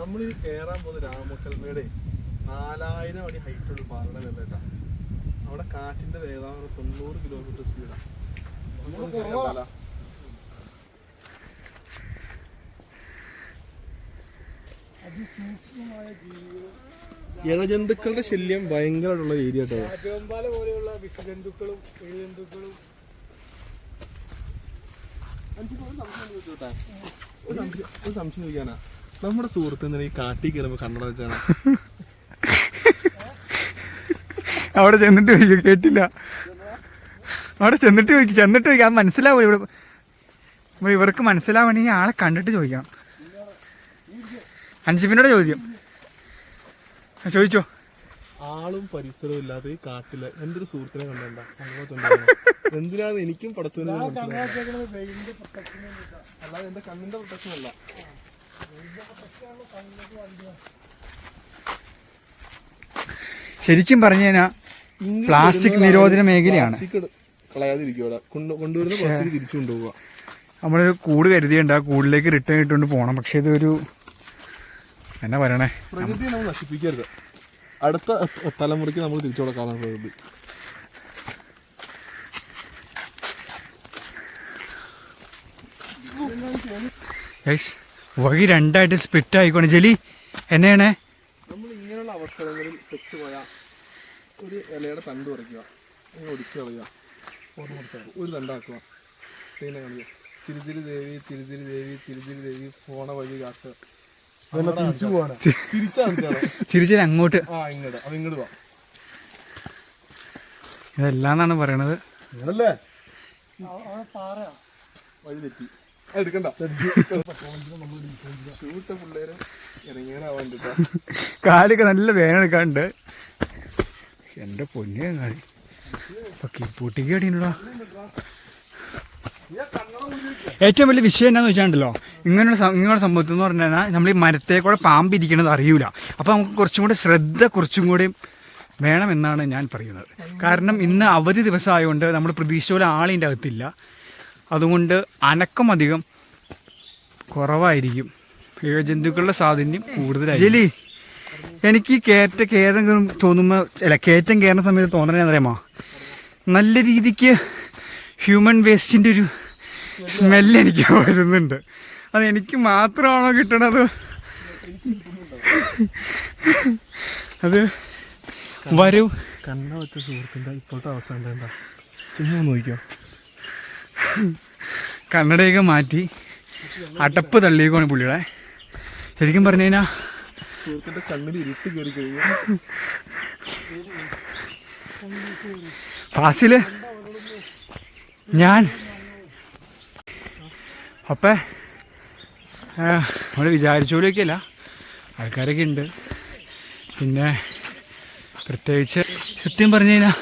നമ്മളിനി കയറാൻ പോകുന്ന രാമക്കൽമേടെ നാലായിരം അടി ഹൈറ്റുള്ള പാറയുടെ വെള്ളേട്ടാണ് അവിടെ കാറ്റിന്റെ വേഗത തൊണ്ണൂറ് കിലോമീറ്റർ സ്പീഡാണ് ഇഴജന്തുക്കളുടെ ശല്യം ഭയങ്കരമായിട്ടുള്ള ഏരിയ കേട്ടോ. രാജവമ്പാല പോലെയുള്ള വിഷജന്തുക്കളും ഒരു സംശയം ചോദിക്കാനാ. നമ്മുടെ സുഹൃത്ത് ഈ കാട്ടി കയറുമ്പോ കണ്ണട വെച്ചാണ്. അവിടെ ചെന്നിട്ട് ചോദിക്കും കേട്ടില്ല. അവിടെ ചെന്നിട്ട് ചോദിക്കും ചെന്നിട്ട് ചോദിക്കാം അത് മനസ്സിലാവും ഇവിടെ. ഇവർക്ക് മനസ്സിലാവണെങ്കിൽ ആളെ കണ്ടിട്ട് ചോദിക്കണം. അൻഷിഫിനോട് ചോദ്യം ചോദിച്ചോ? ആളും പരിസരവും ഇല്ലാതെ ഈ കാട്ടിൽ എന്റെ ഒരു സുഹൃത്തിനെ കണ്ടണ്ട എന്തിനാണ് എനിക്കും പടത്തുവിനും. അല്ലാതെ എന്റെ കണ്ണിന്റെ പ്രൊട്ടക്ഷൻ അല്ല. ശരിക്കും പറഞ്ഞു കഴിഞ്ഞാൽ പ്ലാസ്റ്റിക് നിരോധന മേഖലയാണ്. നമ്മളൊരു കൂട് കരുതിയുണ്ട് ആ കൂടിലേക്ക് റിട്ടേൺ ഇട്ടുകൊണ്ട് പോകണം പക്ഷെ ഇതൊരു എന്നാ പറയണേ? പ്രകൃതിയെ നമ്മൾ നശിപ്പിക്കരുത്. അടുത്ത തലമുറയ്ക്ക് നമ്മൾ തിരിച്ചു കൊടുക്കാനാണ് പ്രകൃതി. ഗൈസ് വഴി രണ്ടായിട്ട് സ്പ്ലിറ്റ് ആയിക്കോണേ. ജലി എന്നെയാണേ? നമ്മൾ ഇങ്ങനെയുള്ള അവസരങ്ങളിൽ പെട്ടുപോയ ഒരു ഇലയുടെ തണ്ട് പറിക്കുക. അങ്ങനെ ഒടിച്ചു കളയുക. ഓർമ്മ ഒരു തണ്ടാക്കുക. പിന്നെ കാണിക്കുക തിരുതിരി ദേവി തിരുതിരി ദേവി തിരുതിരി ദേവി പോണ വഴി കാട്ട് തിരിച്ചു പോവാണ്. തിരിച്ചാണ് തിരിച്ചാൽ അങ്ങോട്ട്. ആ ഇങ്ങോട്ട് അവ ഇങ്ങോട്ട് വാ. ഇതെല്ലാം എന്നാണ് പറയണത്. പാറയാ വഴി തെറ്റി. എടുക്കണ്ട. കാലൊക്കെ നല്ല വേനെടുക്കാണ്ട് എന്റെ എന്റെ കാലി പൊട്ടിക്ക് ഏറ്റവും വലിയ വിഷയം എന്നാന്ന് വെച്ചാണ്ടല്ലോ ഇങ്ങനെയുള്ള ഇങ്ങനെയുള്ള സംഭവത്തിൽ എന്ന് പറഞ്ഞു കഴിഞ്ഞാൽ നമ്മൾ ഈ മരത്തെ കൂടെ പാമ്പ് ഇരിക്കണത് അറിയൂല. അപ്പോൾ നമുക്ക് കുറച്ചും കൂടെ ശ്രദ്ധ കുറച്ചും കൂടി വേണമെന്നാണ് ഞാൻ പറയുന്നത്. കാരണം ഇന്ന് അവധി ദിവസമായതുകൊണ്ട് നമ്മൾ പ്രതീക്ഷിച്ച പോലെ ആളിന്റെ അകത്തില്ല. അതുകൊണ്ട് അനക്കം അധികം കുറവായിരിക്കും. ഇഴജന്തുക്കളുടെ സാധന്യം കൂടുതലായി ജലി എനിക്ക് കേറ്റ കയറ്റ കയറ്റം തോന്നുമ്പോൾ അല്ല കയറ്റം കയറുന്ന സമയത്ത് തോന്നണേ അറിയാമോ നല്ല രീതിക്ക് ഹ്യൂമൻ വേസ്റ്റിന്റെ ഒരു സ്മെല്ല് എനിക്ക് വരുന്നുണ്ട്. അത് എനിക്ക് മാത്രമാണോ കിട്ടണത്? അത് വരൂ. കണ്ണ വെച്ച സുഹൃത്തിന്റെ ഇപ്പോഴത്തെ അവസ്ഥ ഉണ്ടാ ചുമ്മാ നോക്കിയോ കണ്ണടയൊക്കെ മാറ്റി. അടപ്പ് തള്ളിയേക്കാണ് പുള്ളിയുടെ. ശരിക്കും പറഞ്ഞു കഴിഞ്ഞാൽ സുഹൃത്തിന്റെ കണ്ണിൽ ഇരുട്ട് കയറി കഴിഞ്ഞു. ഫാസിൽ ഞാൻ. അപ്പേ നമ്മൾ വിചാരിച്ച പോലെയൊക്കെയല്ല ആൾക്കാരൊക്കെ ഉണ്ട്. പിന്നെ പ്രത്യേകിച്ച് സത്യം പറഞ്ഞു കഴിഞ്ഞാൽ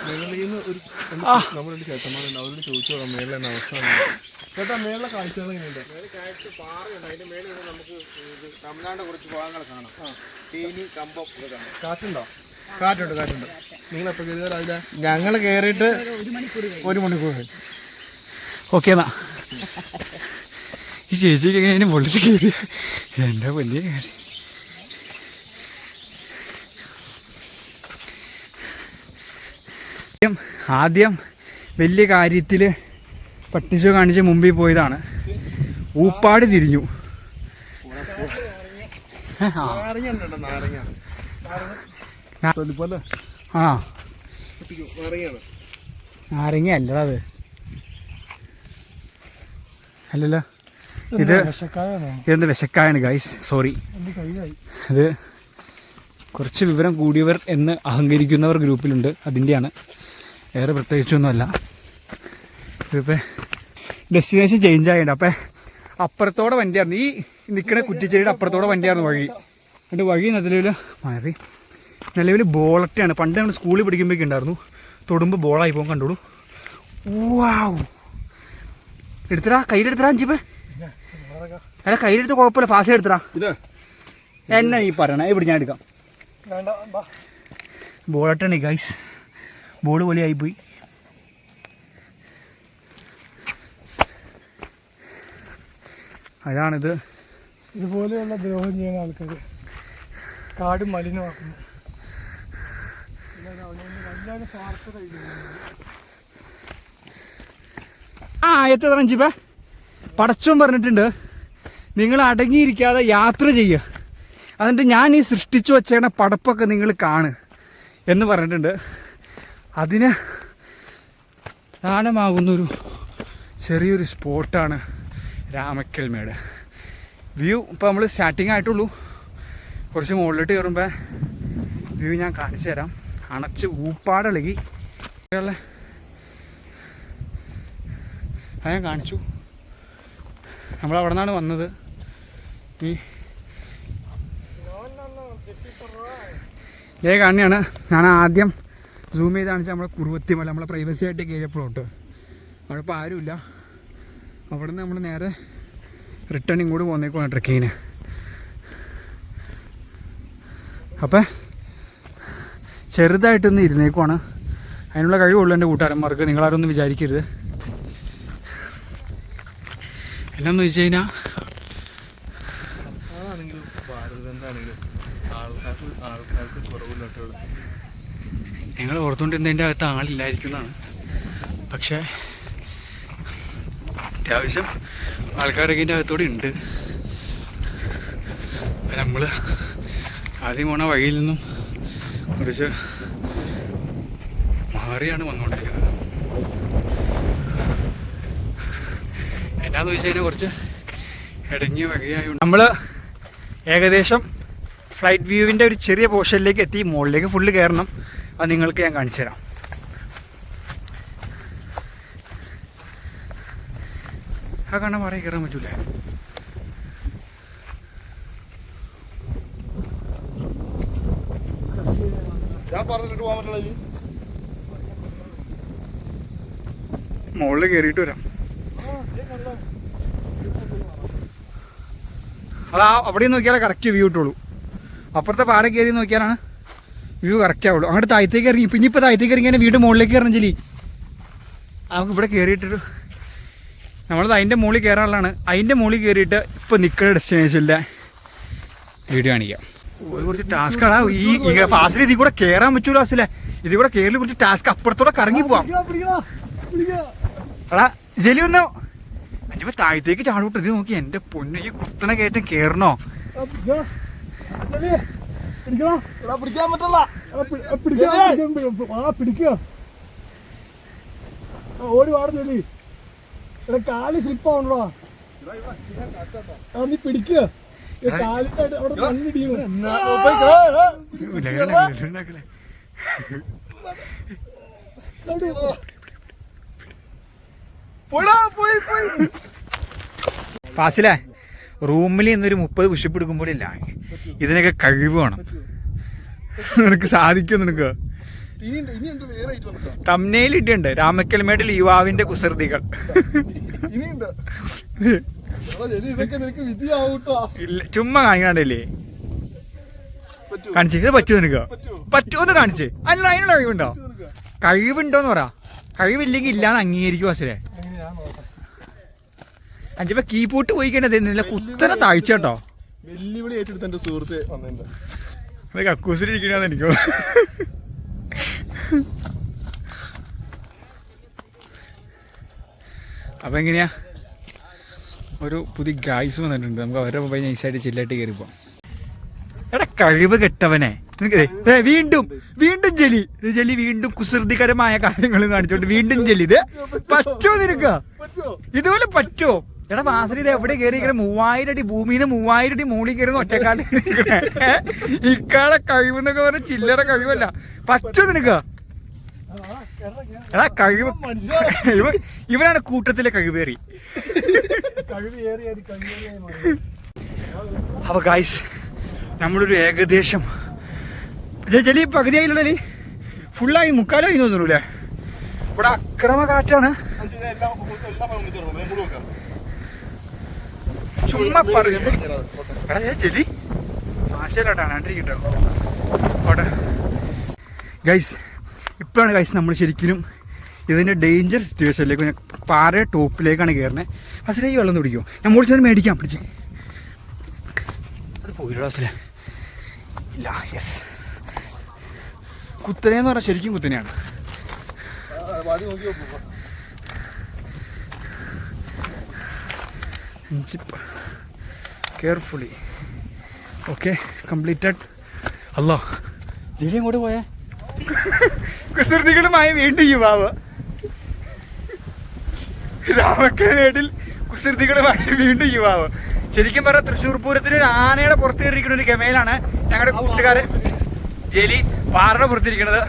ചേട്ടന്മാരുണ്ട് അവരോട് ചോദിച്ചു മേളിലെ അവസ്ഥ ചേട്ടാ മേളിലെ കാഴ്ചകൾ എങ്ങനെയുണ്ട്? തമിഴ്നാട് കുറച്ച് ഭാഗങ്ങൾ കാണാം തേനി കമ്പം ഒക്കെ കാണാം കാറ്റുണ്ടോ? കാറ്റുണ്ട് കാറ്റുണ്ട്. നിങ്ങൾ എപ്പോൾ കയറിയാൽ അതിലെ ഞങ്ങൾ കയറിയിട്ട് ഒരു മണിക്കൂർ ഓക്കെ എന്നാ. ഈ ചേച്ചിക്ക് എങ്ങനെ പൊള്ളിച്ച് കയറി. എന്റെ വലിയ കാര്യം. ആദ്യം ആദ്യം വലിയ കാര്യത്തിൽ പട്ടിച്ചു കാണിച്ച് മുമ്പിൽ പോയതാണ്. ഊപ്പാട് തിരിഞ്ഞു. ആ. നാരങ്ങ അല്ലടാ അത്. അല്ലല്ലോ. ഇത് ഇതെന്ത് വിശക്കായാണ് ഗൈസ് സോറി അത് കുറച്ച് വിവരം കൂടിയവർ എന്ന് അഹങ്കരിക്കുന്നവർ ഗ്രൂപ്പിലുണ്ട്. അതിന്റെയാണ്. വേറെ പ്രത്യേകിച്ചൊന്നുമല്ല. ഇതിപ്പോൾ ഡെസ്റ്റിനേഷൻ ചേഞ്ച് ആയിട്ടുണ്ട്. അപ്പം അപ്പുറത്തോടെ വണ്ടിയായിരുന്നു. ഈ നിൽക്കുന്ന കുറ്റിച്ചെടിയുടെ അപ്പുറത്തോടെ വണ്ടിയായിരുന്നു വഴി. എന്റെ വഴി നിലവിൽ മാറി. നിലവിൽ ബോളറ്റാണ് പണ്ട് നമ്മൾ സ്കൂളിൽ പിടിക്കുമ്പോഴേക്കുണ്ടായിരുന്നു തൊടുമ്പോൾ ബോളായി പോകും കണ്ടോളൂ. വാവ് എടുത്തരാ കയ്യിലെടുത്തരാ അഞ്ചിപ്പ്. അല്ല കയ്യിലെടുത്ത് കുഴപ്പമില്ല. ഫാസ്റ്റ് എടുത്തരാ എന്നാ ഈ പറയണേ? ഇവിടെ ഞാൻ എടുക്കാം? ബോളട്ടാണ് ഗൈസ് ബോൾ പോയി. അതാണിത്. ഇതുപോലെയുള്ള ദ്രോഹം ചെയ്യുന്ന ആൾക്കാർ കാട് മലിനമാക്കുന്നു. ആ എത്ര റഞ്ചിപ്പ പടച്ചോൻ പറഞ്ഞിട്ടുണ്ട് നിങ്ങൾ അടങ്ങിയിരിക്കാതെ യാത്ര ചെയ്യുക. എന്നിട്ട് ഞാൻ ഈ സൃഷ്ടിച്ചു വെച്ചേണ പടപ്പൊക്കെ നിങ്ങൾ കാണ് എന്ന് പറഞ്ഞിട്ടുണ്ട്. അതിന് ദാനമാകുന്നൊരു ചെറിയൊരു സ്പോട്ടാണ് രാമക്കൽമേട്. വ്യൂ ഇപ്പോൾ നമ്മൾ സ്റ്റാർട്ടിങ് ആയിട്ടുള്ളൂ. കുറച്ച് മുകളിലോട്ട് കയറുമ്പോൾ വ്യൂ ഞാൻ കാണിച്ചു തരാം. അണച്ച് ഊപ്പാടിളകി ഞാൻ കാണിച്ചു. നമ്മൾ അവിടെ നിന്നാണ് വന്നത്. ഈ ഇതേ കാണിയാണ് ഞാൻ ആദ്യം സൂം ചെയ്ത് കാണിച്ചാൽ നമ്മളെ കുറുവത്തിമല നമ്മളെ പ്രൈവസി ആയിട്ട് കയറിയ പ്ലോട്ട് അവിടെ ഇപ്പോൾ ആരുമില്ല. അവിടെ നിന്ന് നമ്മൾ നേരെ റിട്ടേൺ ഇങ്ങോട്ട് പോകുന്നേക്കുവാണ് ട്രക്കിങ്ങിന് അപ്പം ചെറുതായിട്ടൊന്ന് ഇരുന്നേക്കുവാണ്. അതിനുള്ള കഴിവുള്ളൂ എന്റെ കൂട്ടുകാരന്മാർക്ക്. നിങ്ങളാരൊന്നും വിചാരിക്കരുത്. എന്നാന്ന് വെച്ച് കഴിഞ്ഞാൽ ഞങ്ങൾ ഓർത്തുകൊണ്ടിരുന്നതിന്റെ അകത്ത് ആളില്ലായിരിക്കുന്നതാണ്. പക്ഷേ അത്യാവശ്യം ആൾക്കാരൊക്കെ ഇതിന്റെ അകത്തൂടെ ഉണ്ട്. നമ്മൾ ആദ്യം പോണ വഴിയിൽ നിന്നും കുറച്ച് മാറിയാണ് വന്നുകൊണ്ടിരിക്കുന്നത്. എന്നാന്ന് ചോദിച്ചു കഴിഞ്ഞാൽ കുറച്ച് ഇടങ്ങിയ വകയായി നമ്മൾ ഏകദേശം ഫ്ലൈറ്റ് വ്യൂവിന്റെ ഒരു ചെറിയ പോർഷനിലേക്ക് എത്തി. മുകളിലേക്ക് ഫുള്ള് കയറണം. അത് നിങ്ങൾക്ക് ഞാൻ കാണിച്ചു തരാം. ആ കാണാൻ പറയാൻ കയറാൻ പറ്റൂലേ? മുകളിൽ കയറിയിട്ട് വരാം. അതാ അവിടെ നോക്കിയാലേ കറക്റ്റ് വ്യൂ കിട്ടുള്ളൂ. അപ്പുറത്തെ പാറ കയറി നോക്കിയാലാണ് വ്യൂ കറക്റ്റ് ആവുള്ളൂ. അങ്ങോട്ട് താഴത്തേക്ക് ഇറങ്ങി. പിന്നെ ഇപ്പോൾ താഴത്തേക്ക് ഇറങ്ങി തന്നെ വീട് മുകളിലേക്ക് ഇറങ്ങി ചെല്ലി നമുക്ക് ഇവിടെ കയറിയിട്ടൊരു നമ്മളത് അതിന്റെ മുകളിൽ കയറാനുള്ളതാണ് അതിന്റെ മുകളിൽ കയറിയിട്ട് ഇപ്പോൾ നിൽക്കുന്ന ഡെസ്റ്റിനേഷനിലെ വീഡിയോ കാണിക്കാം. കുറച്ച് ടാസ്ക് ആണ്. ഈ ഫാസിൽ ഇതിൽ കൂടെ കയറാൻ പറ്റൂല ഫാസിലെ ഇതിൽ കൂടെ കയറി കുറച്ച് ടാസ്ക് അപ്പുറത്തൂടെ കറങ്ങി പോവാം. എടാ ജലി വന്നോ? അഞ്ചിപ്പോ താഴത്തേക്ക് ചാടൂട്ട് ഇത് നോക്കി. എന്റെ പൊന്നു ഈ കുത്തനെ കയറ്റം കേറണോ? പിടിക്കാൻ പറ്റല്ല ആ, പിടിക്കുക ഓടി വാട എടാ. കാൽ സ്ലിപ്പ് ആവണോടാ. ആ നീ പിടിക്കുക അവിടെ ഫാസിലെ റൂമിൽ ഇന്നൊരു മുപ്പത് പുഷപ്പ് എടുക്കുമ്പോഴില്ല ഇതിനൊക്കെ കഴിവ് വേണം. നിനക്ക് സാധിക്കും നിനക്ക്. തമ്മനയിൽ ഇട്ടുണ്ട് രാമക്കൽമേട്ടിൽ യുവാവിന്റെ കുസൃതികൾ. ഇല്ല ചുമ്മാ കാണിക്കണ്ടല്ലേ കാണിച്ചേ ഇത് പറ്റൂ നിനക്ക്? പറ്റുമോ പറ്റുമോ എന്ന് കാണിച്ച്. അല്ല അതിനുള്ള കഴിവുണ്ടോ? കഴിവുണ്ടോന്ന് പറ. കഴിവില്ലെങ്കിൽ ഇല്ലാന്ന് അംഗീകരിക്കും അസുരേ. അഞ്ചിപ്പോ കീപോട്ട് പോയി കഴിഞ്ഞാൽ കുത്തനെ താഴ്ച കേട്ടോ. വെല്ലുവിളി ഏറ്റെടുത്ത എന്റെ സുഹൃത്ത് വന്നിട്ടുണ്ട്. കക്കൂസിലിരിക്കണെന്ന് എനിക്ക് അപ്പൊ എങ്ങനെയാ? ഒരു പുതിയ ഗായ്സ് വന്നിട്ടുണ്ട്. നമുക്ക് അവരുടെ പോയി നൈസായിട്ട് ചില്ലായിട്ട് കയറി പോവാം. എടാ കഴിവ് കെട്ടവനെ. വീണ്ടും വീണ്ടും ജലി. ജലി വീണ്ടും കുസൃതികരമായ കാര്യങ്ങളും കാണിച്ചോണ്ട് വീണ്ടും ജലി. ഇത് പറ്റോ നിനക്ക്? ഇതുപോലെ പറ്റുമോ എടാ വാസരി എവിടെ കയറി മൂവായിരം അടി ഭൂമിയിൽ നിന്ന് മൂവായിരം അടി മൂളി കയറുന്ന ഒറ്റക്കാലം ഇക്കാളെ കഴിവെന്നൊക്കെ പറഞ്ഞ ചില്ലറ കഴിവല്ല. പറ്റുമോ നിനക്ക്? എടാ കഴിവ് ഇവ ഇവനാണ് കൂട്ടത്തിലെ കഴിവേറി. അപ്പൊ ഗായ്സ് നമ്മളൊരു ഏകദേശം ചെലി പകുതിയായില്ലേ ഫുള്ളായി മുക്കാലായി തോന്നുന്നു ഇവിടെ അക്രമ കാറ്റാണ് അഞ്ച് ഞാൻ എല്ലാം എല്ലാ ഭാഗവും ഒന്നിച്ച് ഇറങ്ങണം. ഞാൻ മുഴുവൻ വെക്കാം. ചുമ്മാ പറഞ്ഞു ഞാൻ. എടാ ജലി ആശയിലോട്ടാണ് കണ്ടിരിക്കട്ടോ ഓട്ടെ ഗൈസ് ഇപ്പോഴാണ് ഗൈസ് നമ്മൾ ശരിക്കും ഇതിന്റെ ഡേഞ്ചർ സിറ്റുവേഷനിലേക്ക് ഞാൻ പാറ ടോപ്പിലേക്കാണ് കയറുന്നത് ഫസ്റ്റ് ഈ വെള്ളം തുടിക്കും ഞാൻ മുകളിൽ ചെന്ന് മേടിക്കാം പിടിച്ച്. അത് പോയില്ലോ ഫസ്റ്റിലെ ഇല്ല യെസ് കുത്തനെന്ന് പറഞ്ഞാൽ ശരിക്കും കുത്തനെയാണ്. ജിപ്പ് കെയർഫുള്ളി ഓക്കെ കംപ്ലീറ്റഡ് അല്ലോ ജിരി ഇങ്ങോട്ട് പോയേ. കുസൃതികളുമായി വീണ്ടും യുവാവ്. രാമക്കനേടിൽ കുസൃതികളുമായി വീണ്ടും യുവാവ്. ശരിക്കും പറഞ്ഞാൽ തൃശ്ശൂർ പൂരത്തിന് ഒരു ആനയുടെ പുറത്ത് കയറിയിരിക്കുന്ന ഒരു ഗമയിലാണ് ഞങ്ങളുടെ കൂട്ടുകാരൻ ജലി പാറയുടെ പുറത്തിരിക്കുന്നത്.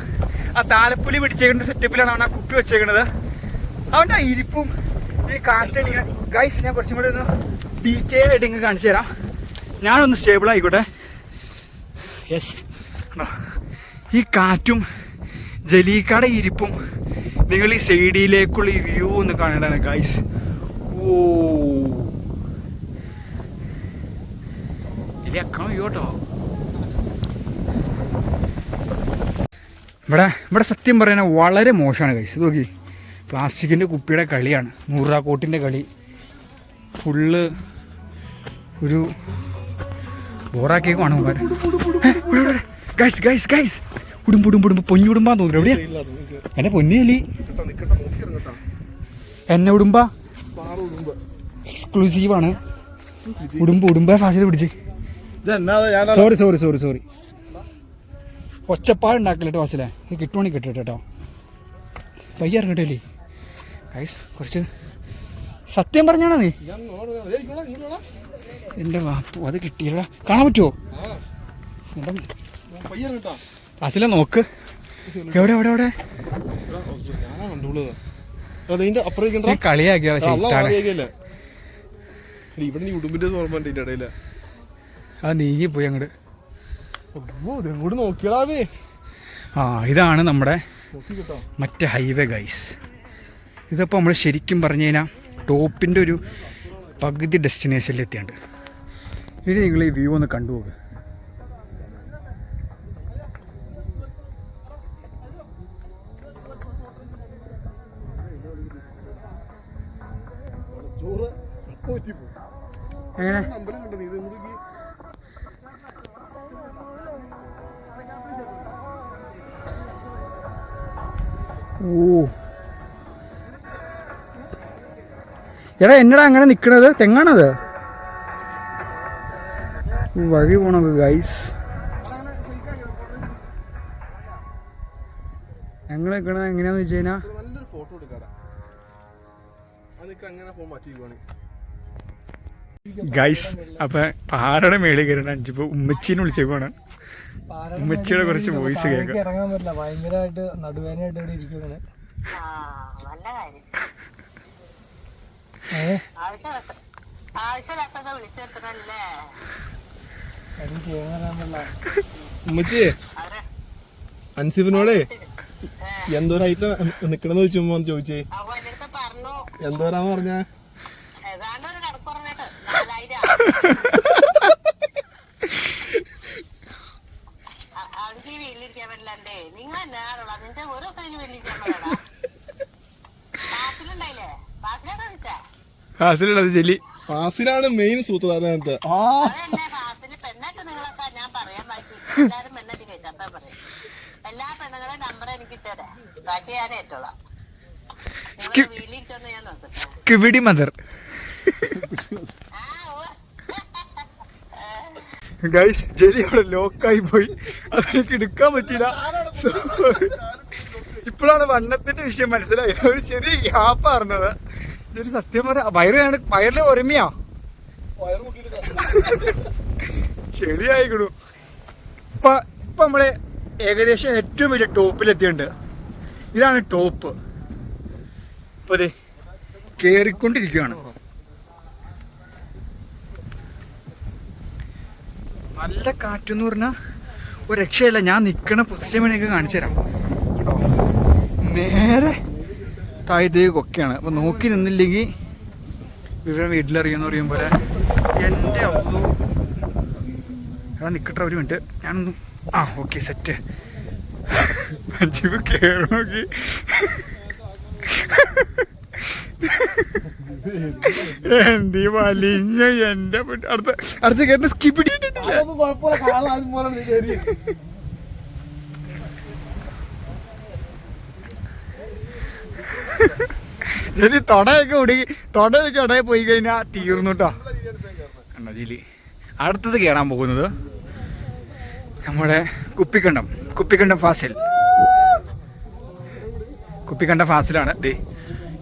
ആ താലപ്പുലി പിടിച്ചേക്കുന്ന സെറ്റപ്പിലാണ് അവൻ ആ കുപ്പി വെച്ചേക്കുന്നത്. അവന്റെ ആ ഇരിപ്പും ഈ കാറ്റടിക്കാൻ ഗൈസ് ഞാൻ കുറച്ചും കൂടി ഒന്ന് ഡീറ്റെയിൽ ആയിട്ട് ഇങ്ങനെ കാണിച്ചു തരാം. ഞാനൊന്ന് സ്റ്റേബിൾ ആയിക്കോട്ടെ. യെസ് ഈ കാറ്റും ജലീക്കാടെ ഇരിപ്പും നിങ്ങൾ ഈ സൈഡിലേക്കുള്ള ഈ വ്യൂ ഒന്ന് കാണേണ്ടതാണ് ഗൈസ് ഓ. ഇതിലെ അക്കം വ്യൂ കേട്ടോ ഇവിടെ ഇവിടെ സത്യം പറയുന്നത് വളരെ മോശമാണ് ഗൈസ് നോക്കി. പ്ലാസ്റ്റിക്കിന്റെ കുപ്പിയുടെ കളിയാണ്. നൂറാ കോട്ടിന്റെ കളി. ഫുള്ള് ഒരു ബോറാക്കിയേക്കുമാണ് ഉമ്മാർ ഗൈസ് ഗൈസ് ഗൈസ് ഉടുമ്പ് ഉടുമ്പ് ഉടുമ്പ്. പൊഞ്ഞുടുമ്പാൻ തോന്നുന്നു. എവിടെയാ? എന്നെ പൊന്നിയല്ലി ഇറങ്ങട്ടാ എന്നെ ഉടുമ്പാ? ഉടുമ്പ് എക്സ്ക്ലൂസീവാണ് ഉടുമ്പ് ഉടുമ്പ ഫാസിൽ പിടിച്ച്. സോറി സോറി സോറി സോറി ഒച്ചപ്പാടുണ്ടാക്കില്ല കേട്ടോ ഫാസിലെ? ഇത് കിട്ടുവാണെങ്കിൽ കിട്ടട്ടെ കേട്ടോ പയ്യ ഇറങ്ങട്ടല്ലേ ഗൈസ് കുറച്ച് സത്യം പറഞ്ഞാണോ നീ? എന്റെ വാപ്പു അത് കിട്ടിയില്ല കാണാൻ പറ്റുമോ അസില നോക്ക്. എവിടെ എവിടെ എവിടെ? എടാ, ഓ, ഞാനാ എടാ ഇതിന്റെ അപ്പുറം നീ കളിയാക്കിയാണ് ശരിയാണ് അറിയിക്കല്ലേ ഇവിടെ നീ ഉടുമ്പിന്റെ ഓർമ്മ ഉണ്ട് ഇതിന്റെ ഇടയിൽ. അത് നീങ്ങി പോയി അങ്ങോട്ട് ആ ഇതാണ് നമ്മുടെ മറ്റേ ഹൈവേ ഗൈസ് ഇതിപ്പോൾ നമ്മൾ ശരിക്കും പറഞ്ഞു കഴിഞ്ഞാൽ ടോപ്പിന്റെ ഒരു പകുതി ഡെസ്റ്റിനേഷനിൽ എത്തിയുണ്ട് ഇനി നിങ്ങൾ ഈ വ്യൂ ഒന്ന് കണ്ടുപോകുക എങ്ങനെ? ഓ. എടാ എന്നടാ അങ്ങനെ നിൽക്കണത് തെങ്ങാണത്? വഴി പോണത് ഗൈസ് ഞങ്ങൾ നിൽക്കണത് എങ്ങനെയാന്ന് വെച്ച് കഴിഞ്ഞാൽ നല്ലൊരു ഫോട്ടോ എടുക്കാടാ. അതൊക്കെ അങ്ങനെ ഫോൺ മാറ്റിയിരിക്കുവാണെങ്കിൽ ഗൈസ് അപ്പൊ പാറയുടെ മേളിൽ കയറണ അഞ്ചിപ്പോ ഉമ്മച്ചീനെ പോണ. ഉമ്മച്ചിയുടെ കുറച്ച് വോയിസ് കേൾക്കാം. ഇറങ്ങാൻ പറ്റില്ല. ഭയങ്കരമായിട്ട് നടുവേനായിട്ട് ഇവിടെ ഇരിക്കുകയാണ് ആ, നല്ല കാര്യം ഏഹ് ആവശ്യമില്ലാത്ത ആവശ്യമില്ലാത്തൊക്കെ വിളിച്ചു വരുത്തണല്ലേ അത് ചെയ്യാൻ പറ്റില്ല ഉമ്മച്ചി അൻസിഫിനോടെ എന്തോരായിട്ട് നിക്കണെന്ന് ചോദിച്ചുമ്പോ ചോദിച്ചേ. എന്തോരാ എന്തോരാന്ന് പറഞ്ഞ അതിലുള്ളത് ജെല്ലി. ഫാസിലാണ് മെയിൻ സൂത്രധാരനകത്ത് സ്കിവിഡി ബാസിൽ പെണ്ണായിട്ട് നിങ്ങളൊക്കെ ഞാൻ പറയാൻ ബാക്കി എല്ലാരും പെണ്ണായിട്ട് കേട്ടപ്പ പറയും. എല്ലാ നമ്പർ എനിക്ക് ഇട്ടേരെ. ബാക്കി ഞാൻ ഏറ്റോളാം നിങ്ങൾ വീട്ടിലിരിക്കുമെന്ന് ഞാൻ നോക്കട്ടെ കിവിടി മദർ. ആ. ഗൈസ് ജെലി അവിടെ ലോക്കായി പോയി. അതെനിക്ക് എടുക്കാൻ പറ്റില്ല ഇപ്പോഴാണ് വണ്ണത്തിന്റെ വിഷയം മനസ്സിലായി ഒരു ചെറിയ ഗ്യാപ്പായിരുന്നത് ജെലി സത്യം പറയാ വയറാണ് വയറിലെ ഒരുമയാ? ചെളിയായിക്കണു. ഇപ്പൊ ഇപ്പൊ നമ്മൾ ഏകദേശം ഏറ്റവും വലിയ ടോപ്പിലെത്തിയിട്ടുണ്ട്. ഇതാണ് ടോപ്പ്. ഇപ്പൊ അതെ കേറിക്കൊണ്ടിരിക്കുകയാണ് നല്ല കാറ്റെന്ന് പറഞ്ഞാൽ ഒരു രക്ഷയല്ല ഞാൻ നിൽക്കണ പൊസിഷൻ വേണമെങ്കിൽ കാണിച്ചു തരാം കേട്ടോ നേരെ താഴത്തേക്കൊക്കെയാണ് അപ്പോൾ നോക്കി നിന്നില്ലെങ്കിൽ വിവരം വീട്ടിലറിയുമെന്ന് പറയും പോലെ എന്റെ എടാ നിൽക്കട്ടെ ഒരു മിനിറ്റ്. ഞാനൊന്നും ആ ഓക്കെ സെറ്റ് കയറി നോക്കി. എന്തി വലിഞ്ഞ എന്റെ അടുത്ത അടുത്ത കേട്ട സ്കിപ്പ് ഇനി തൊടയൊക്കെ ഉടുകി തൊടയൊക്കെ ഇടയിൽ പോയി കഴിഞ്ഞാൽ തീർന്നു കേട്ടോ അടുത്തത് കയറാൻ പോകുന്നത് നമ്മുടെ കുപ്പിക്കണ്ടം. കുപ്പിക്കണ്ടം ഫാസിൽ. കുപ്പിക്കണ്ടം ഫാസിലാണ്. ദേ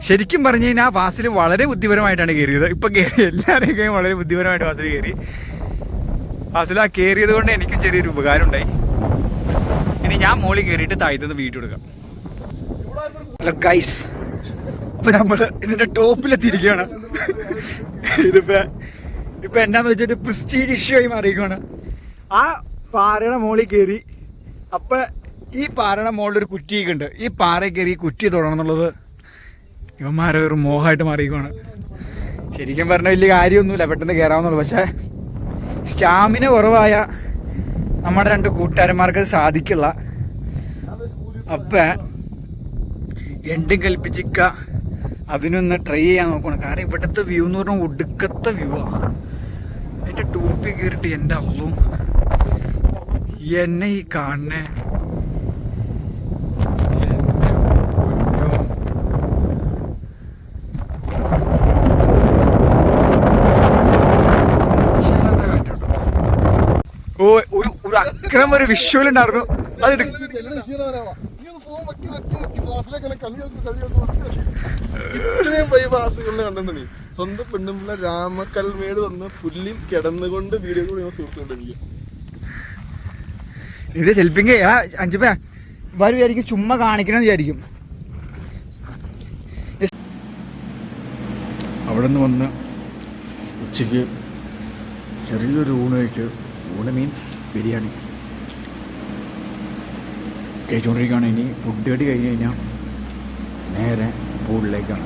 ശരിക്കും പറഞ്ഞു കഴിഞ്ഞാൽ ഫാസിൽ വളരെ ബുദ്ധിപരമായിട്ടാണ് കയറിയത് ഇപ്പൊ കയറി എല്ലാവരെയും വളരെ ബുദ്ധിപരമായിട്ട് ഫാസിൽ കയറി ഫാസിൽ ആ കയറിയത് കൊണ്ട് എനിക്കും ചെറിയൊരു ഉപകാരം ഉണ്ടായി ഇനി ഞാൻ മോളിൽ കയറിയിട്ട് താഴ്ത്തുനിന്ന് വീട്ടിൽ കൊടുക്കാം ഹലോ ഗൈസ് ഇപ്പൊ നമ്മൾ ഇതിന്റെ ടോപ്പിലെത്തിയിരിക്കുകയാണ്. ഇതിപ്പോ ഇപ്പൊ എന്നാന്ന് വെച്ചിട്ട് പ്രിസ്റ്റീജ് ഇഷ്യൂ ആയി മാറിയിരിക്കുകയാണ്. ആ പാറയുടെ മുകളിൽ കയറി അപ്പൊ ഈ പാറയുടെ മുകളിൽ ഒരു കുറ്റിയൊക്കെ ഉണ്ട് ഈ പാറയിൽ കയറി കുറ്റി തൊടണം എന്നുള്ളത് ഇവന്മാരെ ഒരു മോഹമായിട്ട് മാറിയിരിക്കുകയാണ്. ശരിക്കും പറഞ്ഞ വലിയ കാര്യമൊന്നുമില്ല പെട്ടെന്ന് കയറാവുന്നുള്ളൂ പക്ഷേ സ്റ്റാമിന കുറവായ നമ്മുടെ രണ്ട് കൂട്ടുകാരന്മാർക്ക് സാധിക്കില്ല. അപ്പം രണ്ടും കൽപ്പിച്ചിക്ക. അതിനൊന്ന് ട്രൈ ചെയ്യാൻ നോക്കണം. കാരണം ഇവിടുത്തെ വ്യൂ എന്ന് പറഞ്ഞാൽ ഒടുക്കത്തെ വ്യൂ ആ. എന്റെ ടോപ്പിൽ കയറിയിട്ട് എന്റെ അള്ളും. എന്നെ ഈ കാറ്റാട്ടോ. ഓ ഒരു ഒരു അക്രമ ഒരു വിഷ്വൽ ഉണ്ടായിരുന്നു. എടുക്ക ഇത്രയും കണ്ടെന്ന് നീ. സ്വന്തം പെണ്ണുമ്പിള്ള രാമക്കൽമേട് വന്ന് പുല്ലിൽ കിടന്നുകൊണ്ട് വീഡിയോ കൂടി ഞാൻ സുഹൃത്തുക്കളുണ്ട് എനിക്ക്. ഇത് ചെൽപ്പിങ്ക അഞ്ചുപ്പ ഇവർ വിചാരിക്കും ചുമ്മാ കാണിക്കണം വിചാരിക്കും. അവിടെ നിന്ന് വന്ന് ഉച്ചയ്ക്ക് ചെറിയൊരു ഊണ് കഴിച്ച് ഊണ് മീൻസ് ബിരിയാണി. കഴിച്ചുകൊണ്ടിരിക്കുകയാണ് ഇനി ഫുഡ് കടി കഴിഞ്ഞ് കഴിഞ്ഞാൽ നേരെ പൂളിലേക്കാണ്.